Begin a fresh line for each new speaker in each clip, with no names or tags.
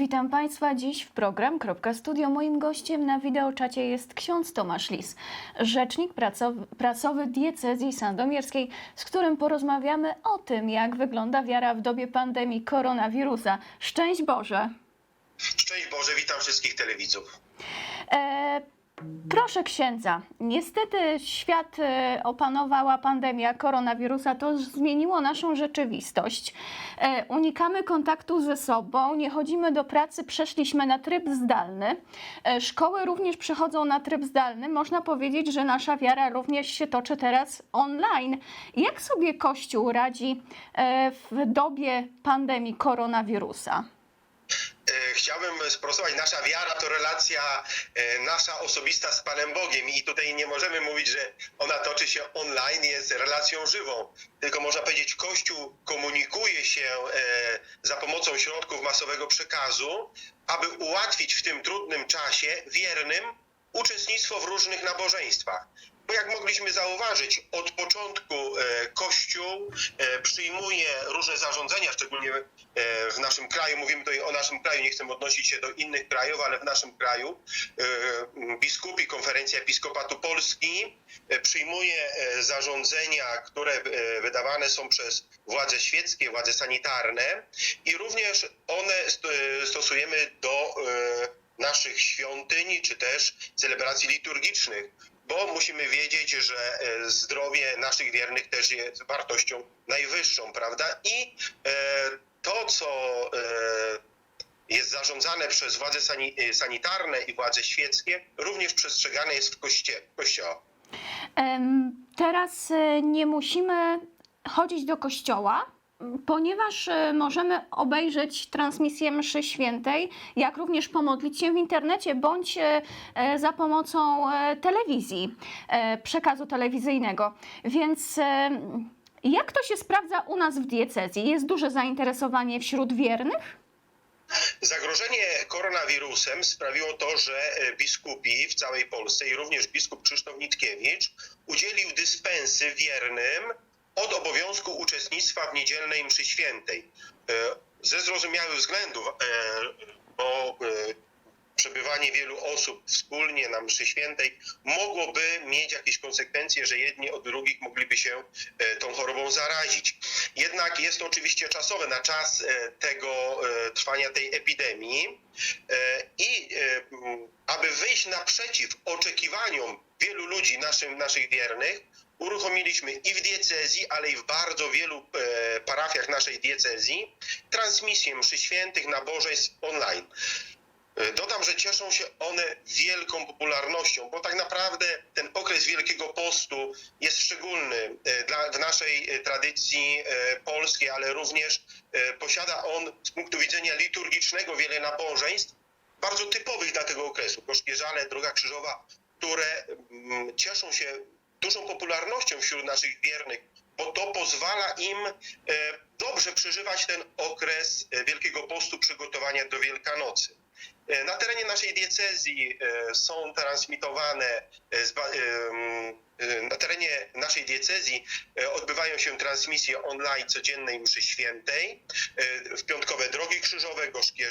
Witam Państwa dziś w program.studio. Moim gościem na wideoczacie jest ksiądz Tomasz Lis, rzecznik prasowy, prasowy diecezji sandomierskiej, z którym porozmawiamy o tym, jak wygląda wiara w dobie pandemii koronawirusa. Szczęść Boże!
Szczęść Boże, witam wszystkich telewidzów.
E, proszę księdza, niestety świat e, opanowała pandemia koronawirusa, to zmieniło naszą rzeczywistość. E, unikamy kontaktu ze sobą, nie chodzimy do pracy, przeszliśmy na tryb zdalny. E, szkoły również przechodzą na tryb zdalny. Można powiedzieć, że nasza wiara również się toczy teraz online. Jak sobie Kościół radzi e, w dobie pandemii koronawirusa?
E, Chciałbym sprostować, nasza wiara to relacja e, nasza osobista z Panem Bogiem i tutaj nie możemy mówić, że ona toczy się online, jest relacją żywą, tylko można powiedzieć, Kościół komunikuje się e, za pomocą środków masowego przekazu, aby ułatwić w tym trudnym czasie wiernym uczestnictwo w różnych nabożeństwach. Bo jak mogliśmy zauważyć, od początku e, Kościół e, przyjmuje różne zarządzenia, szczególnie e, w naszym kraju, mówimy tutaj o naszym kraju, nie chcę odnosić się do innych krajów, ale w naszym kraju biskupi, konferencja Episkopatu Polski przyjmuje zarządzenia, które wydawane są przez władze świeckie, władze sanitarne. I również one st- stosujemy do naszych świątyń czy też celebracji liturgicznych, bo musimy wiedzieć, że e, zdrowie naszych wiernych też jest wartością najwyższą, prawda? I e, to, co e, jest zarządzane przez władze sani- sanitarne i władze świeckie, również przestrzegane jest w koście- kościołach.
Em, Teraz nie musimy chodzić do kościoła, ponieważ e, możemy obejrzeć transmisję mszy świętej, jak również pomodlić się w internecie bądź e, e, za pomocą telewizji, przekazu telewizyjnego. Więc jak to się sprawdza u nas w diecezji? Jest duże zainteresowanie wśród wiernych?
Zagrożenie koronawirusem sprawiło to, że biskupi w całej Polsce i również biskup Krzysztof Nitkiewicz udzielił dyspensy wiernym od obowiązku uczestnictwa w niedzielnej mszy świętej. E, Ze zrozumiałych względów, e, bo e, przebywanie wielu osób wspólnie na mszy świętej mogłoby mieć jakieś konsekwencje, że jedni od drugich mogliby się tą chorobą zarazić. Jednak jest to oczywiście czasowe, na czas tego trwania tej epidemii i aby wyjść naprzeciw oczekiwaniom wielu ludzi, naszym, naszych wiernych, uruchomiliśmy i w diecezji, ale i w bardzo wielu e, parafiach naszej diecezji transmisję mszy świętych nabożeństw online. E, Dodam, że cieszą się one wielką popularnością, bo tak naprawdę ten okres Wielkiego Postu jest szczególny e, dla, w naszej tradycji polskiej, ale również posiada on z punktu widzenia liturgicznego wiele nabożeństw, bardzo typowych dla tego okresu. Koszkierzale, Droga Krzyżowa, które mm, cieszą się dużą popularnością wśród naszych wiernych, bo to pozwala im e, dobrze przeżywać ten okres e, Wielkiego Postu, przygotowania do Wielkanocy. E, Na terenie naszej diecezji są transmitowane, na terenie naszej diecezji e, odbywają się transmisje online codziennej mszy świętej, e, w piątkowe drogi krzyżowe, gorzkie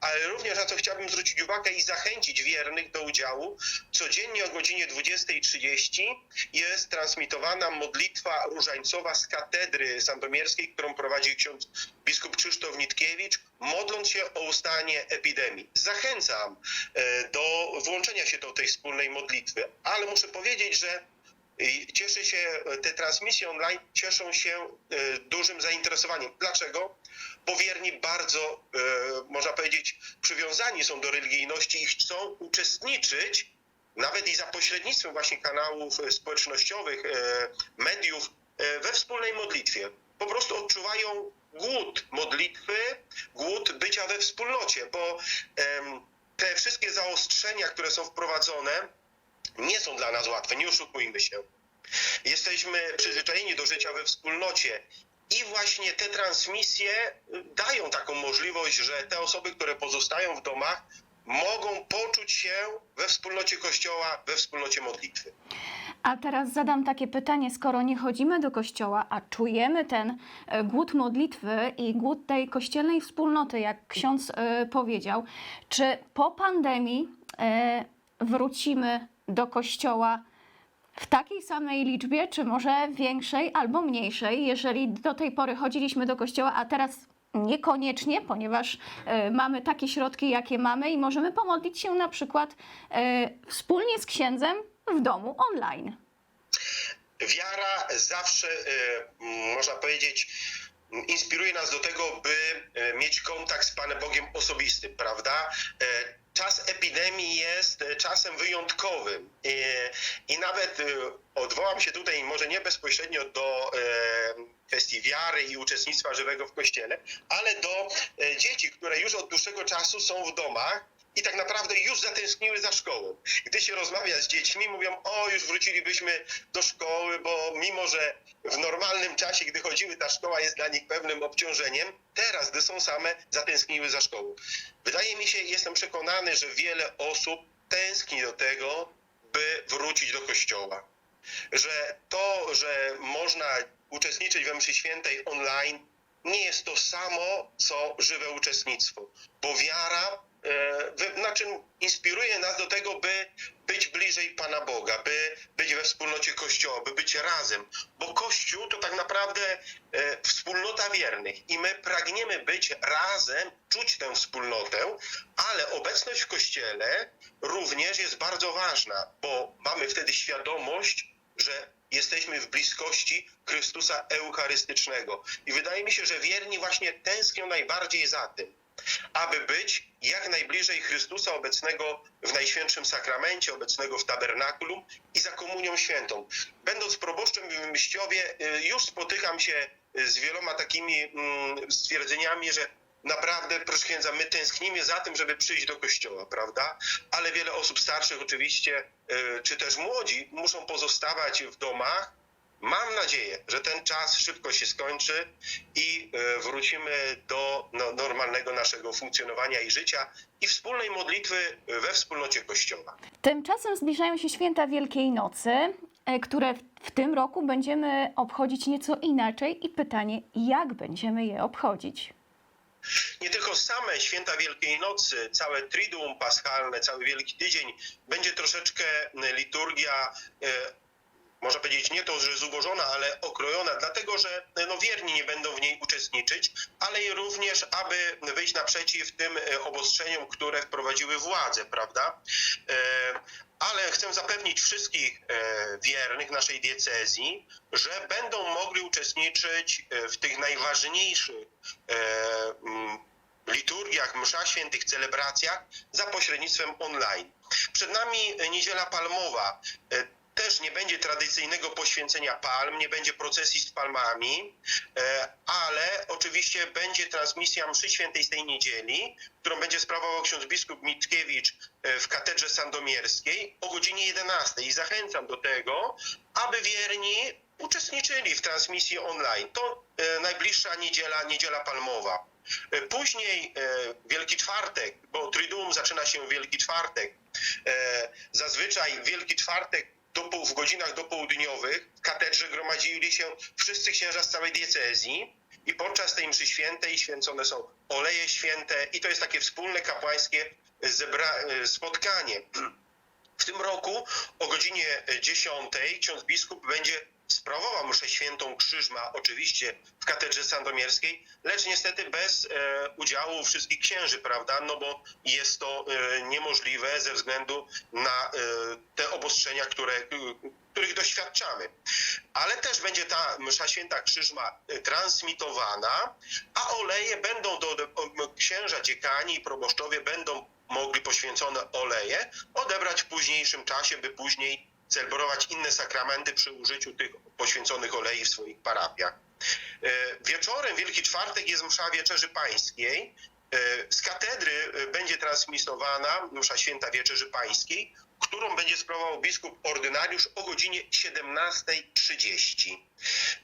ale również na co chciałbym zwrócić uwagę i zachęcić wiernych do udziału, codziennie o godzinie 20.30 jest transmitowana modlitwa różańcowa z katedry sandomierskiej, którą prowadzi ksiądz biskup Krzysztof Nitkiewicz, modląc się o ustanie epidemii. Zachęcam do włączenia się do tej wspólnej modlitwy, ale muszę powiedzieć, że cieszy się, e, te transmisje online cieszą się e, dużym zainteresowaniem. Dlaczego? Bo wierni bardzo, e, można powiedzieć, przywiązani są do religijności i chcą uczestniczyć nawet i za pośrednictwem właśnie kanałów społecznościowych, mediów, we wspólnej modlitwie. Po prostu odczuwają głód modlitwy, głód bycia we wspólnocie, bo te wszystkie zaostrzenia, które są wprowadzone, nie są dla nas łatwe, nie oszukujmy się. Jesteśmy przyzwyczajeni do życia we wspólnocie. I właśnie te transmisje y, dają taką możliwość, że te osoby, które pozostają w domach, mogą poczuć się we wspólnocie Kościoła, we wspólnocie modlitwy.
A teraz zadam takie pytanie, skoro nie chodzimy do kościoła, a czujemy ten e, głód modlitwy i głód tej kościelnej wspólnoty, jak ksiądz e, powiedział, czy po pandemii e, wrócimy do kościoła w takiej samej liczbie, czy może większej albo mniejszej, jeżeli do tej pory chodziliśmy do kościoła, a teraz niekoniecznie, ponieważ e, mamy takie środki, jakie mamy i możemy pomodlić się na przykład e, wspólnie z księdzem w domu online.
Wiara zawsze, m, można powiedzieć, inspiruje nas do tego, by mieć kontakt z Panem Bogiem osobistym, prawda? Czas epidemii jest e, czasem wyjątkowym. E, i nawet e, odwołam się tutaj może nie bezpośrednio do kwestii wiary i uczestnictwa żywego w Kościele, ale do dzieci, które już od dłuższego czasu są w domach i tak naprawdę już zatęskniły za szkołą. Gdy się rozmawia z dziećmi, mówią, o już wrócilibyśmy do szkoły, bo mimo, że w normalnym czasie, gdy chodziły, ta szkoła jest dla nich pewnym obciążeniem, teraz, gdy są same, zatęskniły za szkołą. Wydaje mi się, jestem przekonany, że wiele osób tęskni do tego, by wrócić do kościoła. Że to, że można uczestniczyć we mszy świętej online, nie jest to samo, co żywe uczestnictwo, bo wiara e, wy- znaczy inspiruje nas do tego, by być bliżej Pana Boga, by być we wspólnocie Kościoła, by być razem, bo Kościół to tak naprawdę e, wspólnota wiernych i my pragniemy być razem, czuć tę wspólnotę, ale obecność w Kościele również jest bardzo ważna, bo mamy wtedy świadomość, że jesteśmy w bliskości Chrystusa Eucharystycznego. I wydaje mi się, że wierni właśnie tęsknią najbardziej za tym, aby być jak najbliżej Chrystusa obecnego w Najświętszym Sakramencie, obecnego w tabernakulum i za komunią świętą. Będąc proboszczem w Myściowie, y, już spotykam się y, z wieloma takimi mm, stwierdzeniami, że naprawdę, proszę księdza, my tęsknimy za tym, żeby przyjść do kościoła, prawda? Ale wiele osób starszych oczywiście, y, czy też młodzi, muszą pozostawać w domach. Mam nadzieję, że ten czas szybko się skończy i y, wrócimy do no, normalnego naszego funkcjonowania i życia i wspólnej modlitwy we wspólnocie Kościoła.
Tymczasem zbliżają się święta Wielkiej Nocy, e, które w- tym roku będziemy obchodzić nieco inaczej i pytanie, jak będziemy je obchodzić?
nie tylko same święta Wielkiej Nocy, całe Triduum Paschalne, cały Wielki Tydzień, będzie troszeczkę e, liturgia, e, można powiedzieć, nie to, że zubożona, ale okrojona, dlatego że e, no, wierni nie będą w niej uczestniczyć, ale i również, aby wyjść naprzeciw tym e, obostrzeniom, które wprowadziły władze, prawda? E, Ale chcę zapewnić wszystkich wiernych naszej diecezji, że będą mogli uczestniczyć w tych najważniejszych liturgiach, mszach świętych, celebracjach za pośrednictwem online. Przed nami Niedziela Palmowa. Też nie będzie tradycyjnego poświęcenia palm, nie będzie procesji z palmami, e, ale oczywiście będzie transmisja mszy świętej z tej niedzieli, którą będzie sprawował ksiądz biskup Mitkiewicz e, w katedrze sandomierskiej o godzinie 11. I zachęcam do tego, aby wierni uczestniczyli w transmisji online. To e, najbliższa niedziela, niedziela palmowa. Później Wielki Czwartek, bo Triduum zaczyna się Wielki Czwartek. Zazwyczaj Wielki Czwartek do, w godzinach dopołudniowych w katedrze gromadzili się wszyscy księża z całej diecezji i podczas tej mszy świętej święcone są oleje święte i to jest takie wspólne kapłańskie zebra- e, spotkanie. W tym roku o godzinie 10 ksiądz biskup będzie sprawował mszę świętą Krzyżma, oczywiście w katedrze sandomierskiej, lecz niestety bez e, udziału wszystkich księży, prawda? No bo jest to e, niemożliwe ze względu na e, te obostrzenia, które, e, których doświadczamy. Ale też będzie ta msza święta Krzyżma e, transmitowana, a oleje będą do, do księża, dziekani i proboszczowie będą mogli poświęcone oleje odebrać w późniejszym czasie, by później celebrować inne sakramenty przy użyciu tych poświęconych olei w swoich parafiach. E, Wieczorem, Wielki Czwartek, jest msza Wieczerzy Pańskiej. E, Z katedry e, będzie transmitowana msza święta Wieczerzy Pańskiej, którą będzie sprawował biskup ordynariusz o godzinie 17.30.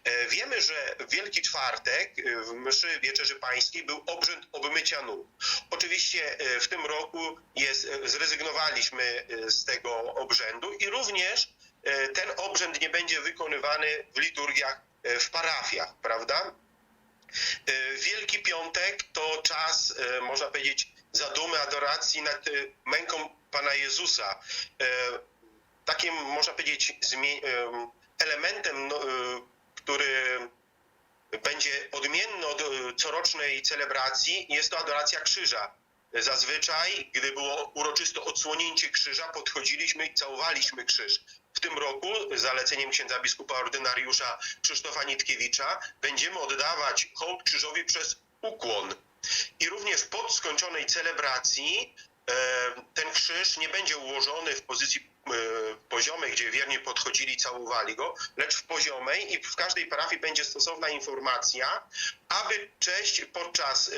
E, Wiemy, że w Wielki Czwartek e, w mszy Wieczerzy Pańskiej był obrzęd obmycia nóg. Oczywiście e, w tym roku jest, zrezygnowaliśmy z tego obrzędu i również ten obrzęd nie będzie wykonywany w liturgiach w parafiach, prawda? Wielki Piątek to czas, można powiedzieć, zadumy, adoracji nad e, męką Pana Jezusa. E, Takim, można powiedzieć, em, elementem, no, e, który będzie odmienny od e, corocznej celebracji, jest to adoracja krzyża. Zazwyczaj, gdy było uroczyste odsłonięcie krzyża, podchodziliśmy i całowaliśmy krzyż. W tym roku, zaleceniem księdza biskupa ordynariusza Krzysztofa Nitkiewicza, będziemy oddawać hołd krzyżowi przez ukłon. I również po skończonej celebracji e, ten krzyż nie będzie ułożony w pozycji e, poziomej, gdzie wierni podchodzili i całowali go, lecz w poziomej i w każdej parafii będzie stosowna informacja, aby cześć podczas e,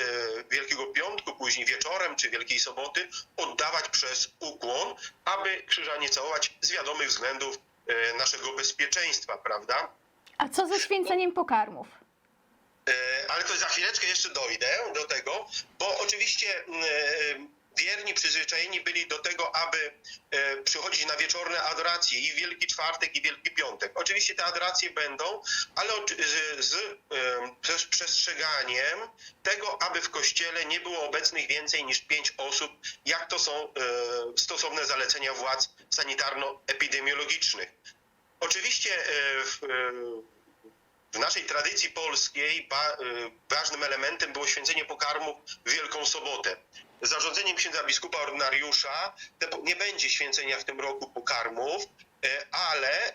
Wielkiego Piątku, później wieczorem czy Wielkiej Soboty oddawać przez ukłon, aby krzyża nie całować z wiadomych względów naszego bezpieczeństwa, prawda?
A co ze święceniem pokarmów?
E, Ale to za chwileczkę jeszcze dojdę do tego, bo oczywiście mm, e, wierni przyzwyczajeni byli do tego, aby e, przychodzić na wieczorne adoracje i Wielki Czwartek i Wielki Piątek. Oczywiście te adoracje będą, ale z, z em, przes- przestrzeganiem tego, aby w kościele nie było obecnych więcej niż pięć osób, jak to są e, stosowne zalecenia władz sanitarno-epidemiologicznych. Oczywiście e, w, e, w naszej tradycji polskiej y, ważnym elementem było święcenie pokarmów w Wielką Sobotę. Zarządzeniem księdza biskupa ordynariusza nie będzie święcenia w tym roku pokarmów, y, ale y,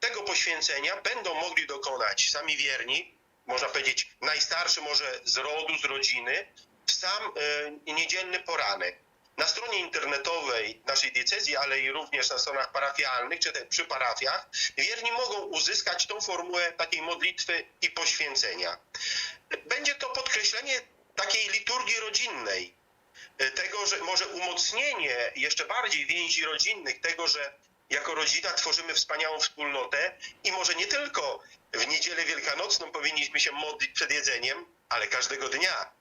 tego poświęcenia będą mogli dokonać sami wierni, można powiedzieć najstarszy może z rodu, z rodziny, w sam niedzielny poranek. Na stronie internetowej naszej diecezji, ale i również na stronach parafialnych, czy przy parafiach, wierni mogą uzyskać tą formułę takiej modlitwy i poświęcenia. Będzie to podkreślenie takiej liturgii rodzinnej, tego, że może umocnienie jeszcze bardziej więzi rodzinnych, tego, że jako rodzina tworzymy wspaniałą wspólnotę i może nie tylko w niedzielę wielkanocną powinniśmy się modlić przed jedzeniem, ale każdego dnia.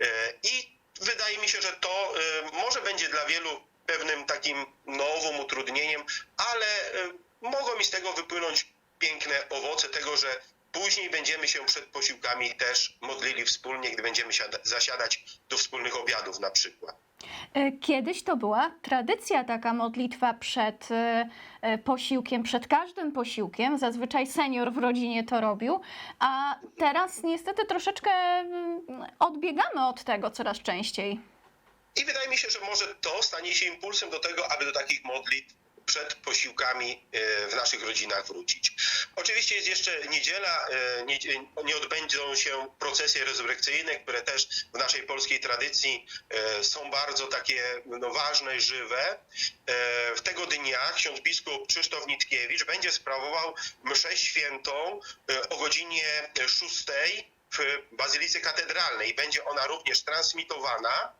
E, I wydaje mi się, że to e, może będzie dla wielu pewnym takim nowym utrudnieniem, ale e, mogą mi z tego wypłynąć piękne owoce tego, że później będziemy się przed posiłkami też modlili wspólnie, gdy będziemy siada- zasiadać do wspólnych obiadów na przykład.
E, Kiedyś to była tradycja taka modlitwa przed e, e, posiłkiem, przed każdym posiłkiem. Zazwyczaj senior w rodzinie to robił, a teraz niestety troszeczkę mm, odbiegamy od tego coraz częściej.
I wydaje mi się, że może to stanie się impulsem do tego, aby do takich modlitw przed posiłkami e, w naszych rodzinach wrócić. Oczywiście jest jeszcze niedziela, e, nie, odbędą się procesje rezurekcyjne, które też w naszej polskiej tradycji e, są bardzo takie no, ważne, żywe. W tego dnia ksiądz biskup Krzysztof Nitkiewicz będzie sprawował mszę świętą o godzinie 6 w Bazylice Katedralnej. Będzie ona również transmitowana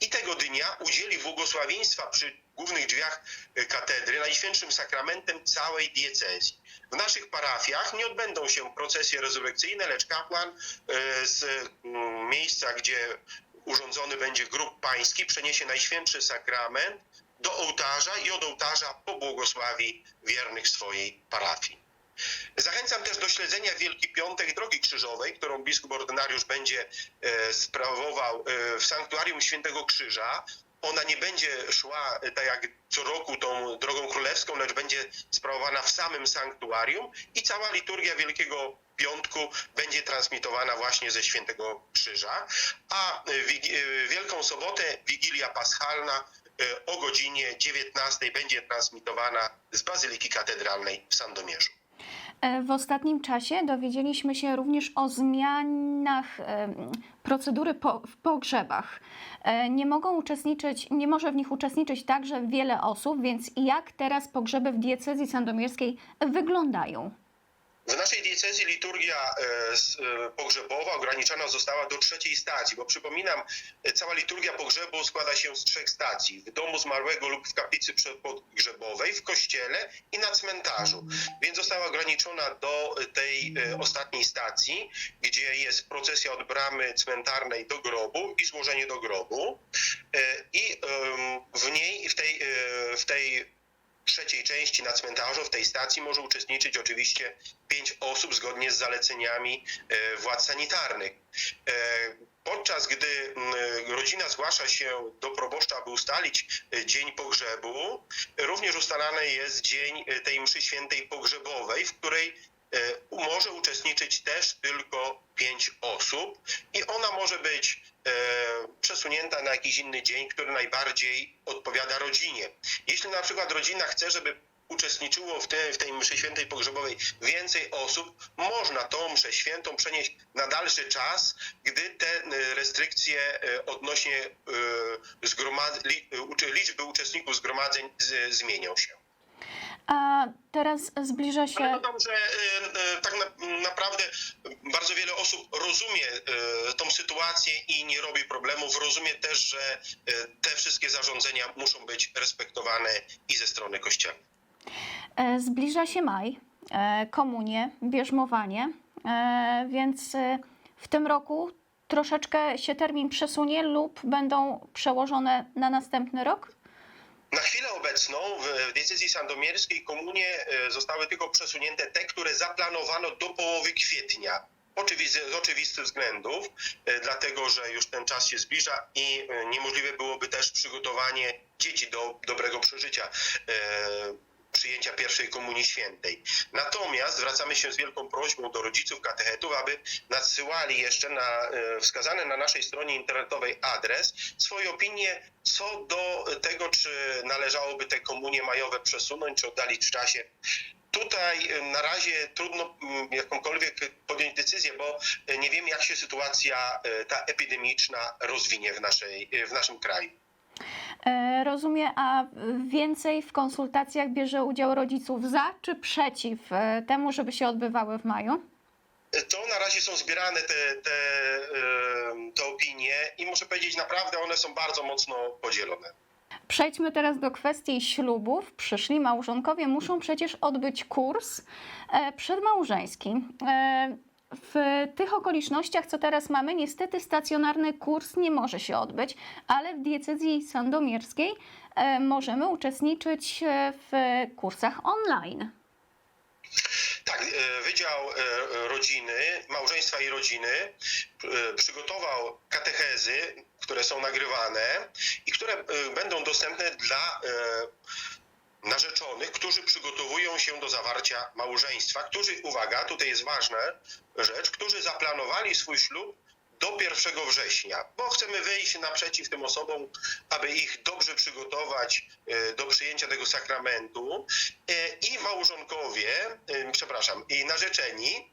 i tego dnia udzieli błogosławieństwa przy głównych drzwiach e, katedry Najświętszym Sakramentem całej diecezji. W naszych parafiach nie odbędą się procesje rezurekcyjne, lecz kapłan e, z mm, miejsca, gdzie urządzony będzie grób pański, przeniesie Najświętszy Sakrament do ołtarza i od ołtarza pobłogosławi wiernych swojej parafii. Zachęcam też do śledzenia Wielki Piątek Drogi Krzyżowej, którą biskup ordynariusz będzie e, sprawował e, w Sanktuarium Świętego Krzyża. Ona nie będzie szła e, tak jak co roku tą drogą królewską, lecz będzie sprawowana w samym sanktuarium i cała liturgia Wielkiego Piątku będzie transmitowana właśnie ze Świętego Krzyża. A e, e, Wielką Sobotę, Wigilia Paschalna o godzinie 19 będzie transmitowana z Bazyliki Katedralnej w Sandomierzu.
W ostatnim czasie dowiedzieliśmy się również o zmianach procedury po, w pogrzebach. E, Nie mogą uczestniczyć, nie może w nich uczestniczyć także wiele osób, więc jak teraz pogrzeby w diecezji sandomierskiej wyglądają?
W naszej diecezji liturgia e, e, pogrzebowa ograniczona została do trzeciej stacji, bo przypominam, e, cała liturgia pogrzebu składa się z trzech stacji. W domu zmarłego lub w kaplicy pogrzebowej, w kościele i na cmentarzu. Więc została ograniczona do tej ostatniej stacji, gdzie jest procesja od bramy cmentarnej do grobu i złożenie do grobu. I w niej, w tej, w tej trzeciej części na cmentarzu, w tej stacji może uczestniczyć oczywiście pięć osób zgodnie z zaleceniami e, władz sanitarnych. E, Podczas gdy mm, rodzina zgłasza się do proboszcza, aby ustalić e, dzień pogrzebu, również ustalany jest dzień tej mszy świętej pogrzebowej, w której może uczestniczyć też tylko pięć osób i ona może być e, przesunięta na jakiś inny dzień, który najbardziej odpowiada rodzinie. Jeśli na przykład rodzina chce, żeby uczestniczyło w, te, w tej mszy świętej pogrzebowej więcej osób, można tą mszę świętą przenieść na dalszy czas, gdy te e, restrykcje e, odnośnie e, zgromad- e, liczby uczestników zgromadzeń zmienią się.
A teraz zbliża
Ale
się.
dodam, że e, e, tak na, naprawdę bardzo wiele osób rozumie e, tą sytuację i nie robi problemów. Rozumie też, że te wszystkie zarządzenia muszą być respektowane i ze strony kościoła.
Zbliża się maj, komunie, bierzmowanie, więc w tym roku troszeczkę się termin przesunie lub będą przełożone na następny rok?
Na chwilę obecną w decyzji sandomierskiej komunie e, zostały tylko przesunięte te, które zaplanowano do połowy kwietnia. Oczywiście, z oczywistych względów, e, dlatego że już ten czas się zbliża i e, niemożliwe byłoby też przygotowanie dzieci do dobrego przeżycia przyjęcia pierwszej komunii świętej. Natomiast zwracamy się z wielką prośbą do rodziców katechetów, aby nadsyłali jeszcze na e, wskazany na naszej stronie internetowej adres swoje opinie co do tego, czy należałoby te komunie majowe przesunąć, czy oddalić w czasie. Tutaj e, na razie trudno mm, jakąkolwiek podjąć decyzję, bo e, nie wiemy, jak się sytuacja ta epidemiczna rozwinie w, naszej, w naszym kraju.
E, Rozumiem, a więcej w konsultacjach bierze udział rodziców za czy przeciw e, temu, żeby się odbywały w maju?
To na razie są zbierane te, te, te opinie i muszę powiedzieć, naprawdę one są bardzo mocno podzielone.
Przejdźmy teraz do kwestii ślubów. Przyszli małżonkowie muszą przecież odbyć kurs e, przedmałżeński. W tych okolicznościach, co teraz mamy, niestety stacjonarny kurs nie może się odbyć, ale w diecezji sandomierskiej e, możemy uczestniczyć e, w kursach online.
Tak, e, Wydział Rodziny, Małżeństwa i Rodziny przygotował katechezy, które są nagrywane i które będą dostępne dla narzeczonych, którzy przygotowują się do zawarcia małżeństwa, którzy, uwaga, tutaj jest ważna rzecz, którzy zaplanowali swój ślub do 1 września, bo chcemy wyjść naprzeciw tym osobom, aby ich dobrze przygotować e, do przyjęcia tego sakramentu. E, i małżonkowie, e, przepraszam, i narzeczeni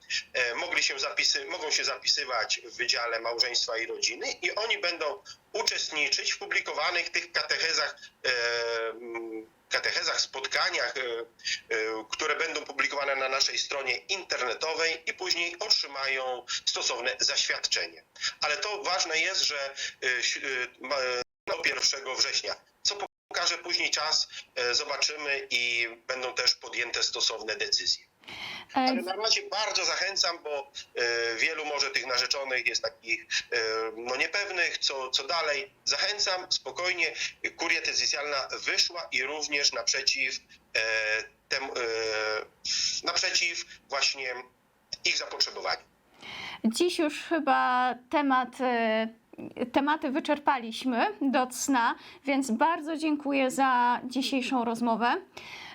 mogli się zapisy, mogą się zapisywać w Wydziale Małżeństwa i Rodziny i oni będą uczestniczyć w publikowanych tych katechezach, katechezach, spotkaniach, e, e, które będą publikowane na naszej stronie internetowej i później otrzymają stosowne zaświadczenie. Ale to ważne jest, że ś- e, ma- do 1 września, co pokaże później czas, zobaczymy i będą też podjęte stosowne decyzje.
E,
Ale na razie bardzo zachęcam, bo e, wielu może tych narzeczonych jest takich e, no niepewnych, co, co dalej. Zachęcam spokojnie. Kuria decyzjalna wyszła i również naprzeciw e, tem, e, naprzeciw właśnie ich zapotrzebowaniu.
Dziś już chyba temat, tematy wyczerpaliśmy do cna, więc bardzo dziękuję za dzisiejszą rozmowę.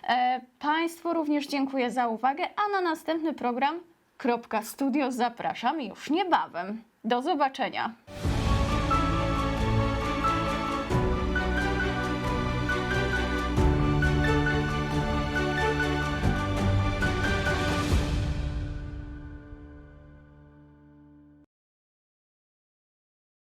E, Państwu również dziękuję za uwagę, a na następny program Kropka Studio zapraszam już niebawem. Do zobaczenia.